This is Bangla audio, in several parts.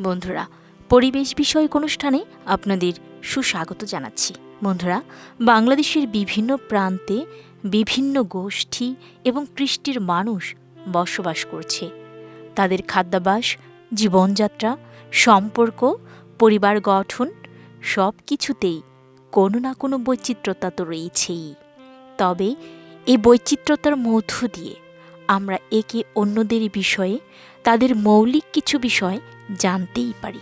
বন্ধুরা, পরিবেশ বিষয়ক অনুষ্ঠানে আপনাদের সুস্বাগত জানাচ্ছি। বন্ধুরা, বাংলাদেশের বিভিন্ন প্রান্তে বিভিন্ন গোষ্ঠী এবং কৃষ্টির মানুষ বসবাস করছে। তাদের খাদ্যাভ্যাস, জীবনযাত্রা, সম্পর্ক, পরিবার গঠন সব কিছুতেই কোনো না কোনো বৈচিত্র্যতা তো রয়েছেই। তবে এই বৈচিত্র্যতার মধ্য দিয়ে আমরা একে অন্যদের বিষয়ে, তাদের মৌলিক কিছু বিষয় জানতেই পারি।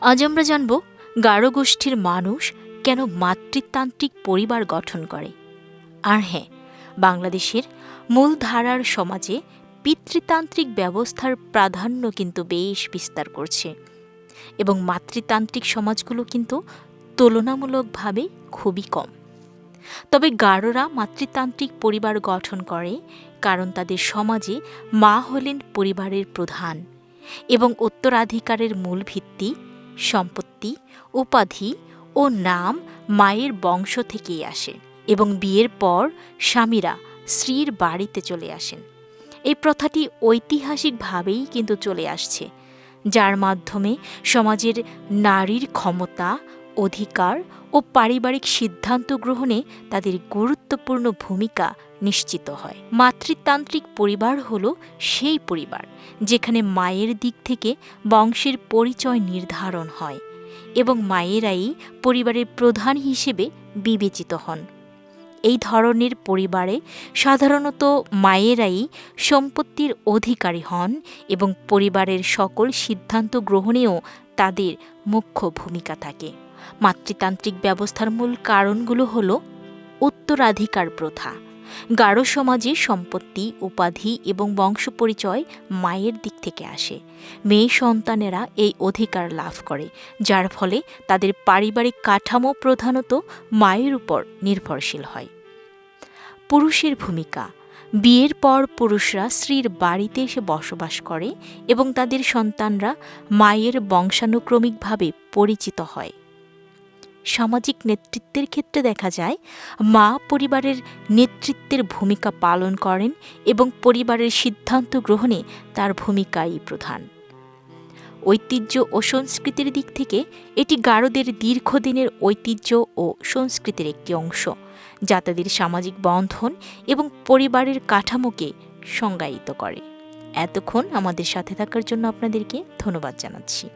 আজ আমরা জানব গারো গোষ্ঠীর মানুষ কেন মাতৃতান্ত্রিক পরিবার গঠন করে। আর হ্যাঁ বাংলাদেশের মূলধারার সমাজে পিতৃতান্ত্রিক ব্যবস্থার প্রাধান্য কিন্তু বেশ বিস্তার করছে। এবং মাতৃতান্ত্রিক সমাজগুলো কিন্তু তুলনামূলকভাবে খুবই কম। তবে গাঢ়রা মাতৃতান্ত্রিক পরিবার গঠন করে, কারণ তাদের সমাজে মা হলেন পরিবারের প্রধান এবং উত্তরাধিকারের মূল ভিত্তি, সম্পত্তি, উপাধি ও নাম মায়ের বংশ থেকেই আসে এবং বিয়ের পর স্বামীরা স্ত্রীর বাড়িতে চলে আসেন। এই প্রথাটি ঐতিহাসিকভাবেই কিন্তু চলে আসছে, যার মাধ্যমে সমাজের নারীর ক্ষমতা, অধিকার ও পারিবারিক সিদ্ধান্ত গ্রহণে তাদের গুরুত্বপূর্ণ ভূমিকা নিশ্চিত হয়। মাতৃতান্ত্রিক পরিবার হল সেই পরিবার, যেখানে মায়ের দিক থেকে বংশের পরিচয় নির্ধারণ হয় এবং মায়েরাই পরিবারের প্রধান হিসেবে বিবেচিত হন। এই ধরনের পরিবারে সাধারণত মায়েরাই সম্পত্তির অধিকারী হন এবং পরিবারের সকল সিদ্ধান্ত গ্রহণেও তাদের মুখ্য ভূমিকা থাকে। মাতৃতান্ত্রিক ব্যবস্থার মূল কারণগুলো হল উত্তরাধিকার প্রথা। গাঢ় সমাজে সম্পত্তি, উপাধি এবং বংশ পরিচয় মায়ের দিক থেকে আসে। মেয়ে সন্তানেরা এই অধিকার লাভ করে, যার ফলে তাদের পারিবারিক কাঠামো প্রধানত মায়ের উপর নির্ভরশীল হয়। পুরুষের ভূমিকা। বিয়ের পর পুরুষরা স্ত্রীর বাড়িতে এসে বসবাস করে এবং তাদের সন্তানরা মায়ের বংশানুক্রমিকভাবে পরিচিত হয়। সামাজিক নেতৃত্বের ক্ষেত্রে দেখা যায়, মা পরিবারের নেতৃত্বের ভূমিকা পালন করেন এবং পরিবারের সিদ্ধান্ত গ্রহণে তার ভূমিকাই প্রধান। ঐতিহ্য ও সংস্কৃতির দিক থেকে এটি গারোদের দীর্ঘদিনের ঐতিহ্য ও সংস্কৃতির একটি অংশ, যা তাদের সামাজিক বন্ধন এবং পরিবারের কাঠামোকে সংজ্ঞায়িত করে। এতক্ষণ আমাদের সাথে থাকার জন্য আপনাদেরকে ধন্যবাদ জানাচ্ছি।